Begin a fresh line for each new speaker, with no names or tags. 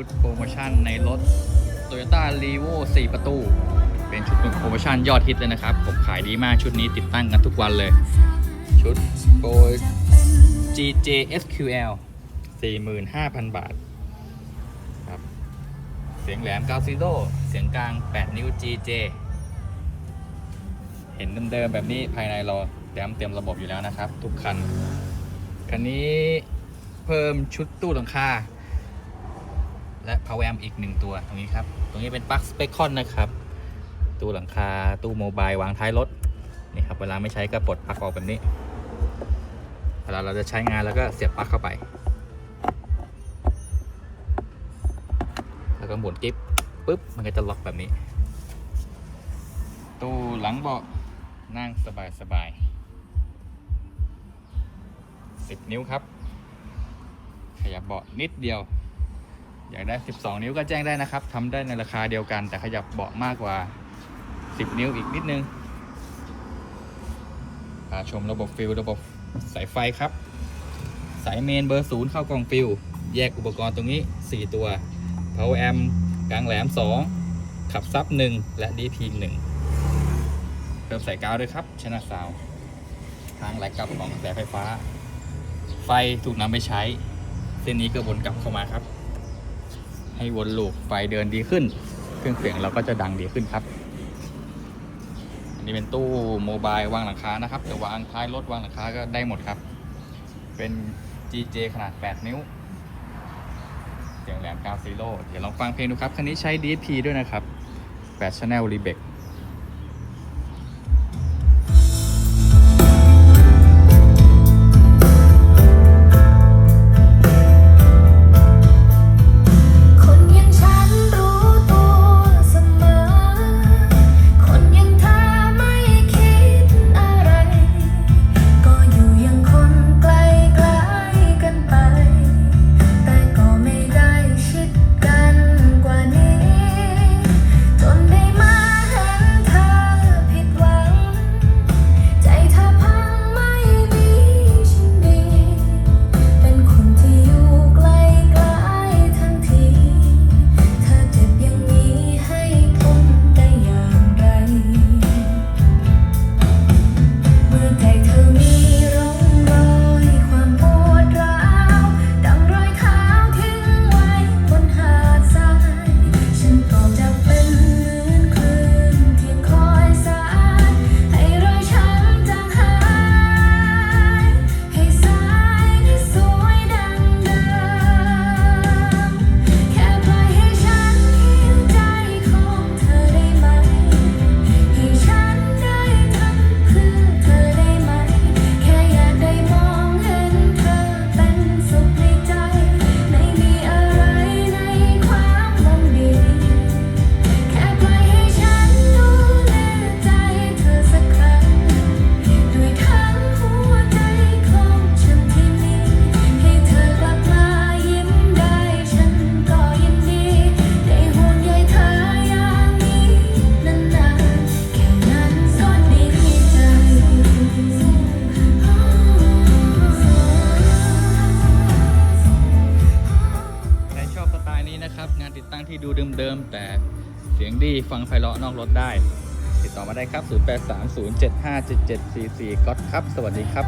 ชุดโปรโมชั่นในรถ Toyota r e v o 4 ประตู เป็นชุดโปรโมชั่นยอดฮิตเลยนะครับ ผมขายดีมากชุดนี้ติดตั้งกันทุกวันเลย ชุดโปร GJ SQL 45,000 บาทครับเสียงแหลม9 0เสียงกลาง 8 นิ้ว GJ เห็นเดิมๆแบบนี้ภายในเราเตรียมเตรียมระบบอยู่แล้วนะครับ ทุกคัน คันนี้เพิ่มชุดตู้หลังคา และ power amp อีกหนึ่งตัวตรงนี้ครับ ตรงนี้เป็นปลั๊กสเปคคอนนะครับตู้หลังคาตู้โมบายวางท้ายรถนี่ครับเวลาไม่ใช้ก็ปลดปลั๊กออกแบบนี้เวลาเราจะใช้งานแล้วก็เสียบปลั๊กเข้าไป แล้วก็หมุนกิ๊บปุ๊บมันก็จะล็อกแบบนี้ ตู้หลังเบาะนั่งสบายสบายสิบนิ้วครับ ขยับเบาะนิดเดียว อยากได้ 12 นิ้วก็แจ้งได้นะครับทำได้ในราคาเดียวกัน แต่ขยับเบาะมากกว่า 10 นิ้วอีกนิดนึงพาชมระบบฟิลระบบสายไฟครับ สายเมนเบอร์ศูนย์เข้ากล่องฟิลแยกอุปกรณ์ตรงนี้ 4 ตัว power amp กลางแหลม 2 ขับซับ 1 และ DP 1เพิ่มสายกาวด้วยครับ ชนะซาวทางไหลกลับของกระแสไฟฟ้า ไฟถูกนำไปใช้ เส้นนี้ก็วนกลับเข้ามาครับ ให้วนลูกไฟเดินดีขึ้น เครื่องเสียงเราก็จะดังดีขึ้นครับ อันนี้เป็นตู้โมบายวางหลังคานะครับจะวางท้ายรถวางหลังคาก็ได้หมดครับ เป็น GJ ขนาด 8 นิ้วเสียงแหลมกาวซีโร่เดี๋ยวลองฟังเพลงดูครับ คันนี้ใช้ DSP ด้วยนะครับ8 Channel r e b e c
ม
แต่เสียงดีฟังไพเราะนอกรถได้ ติดต่อมาได้ครับ 0830757744ก๊อตครับ สวัสดีครับ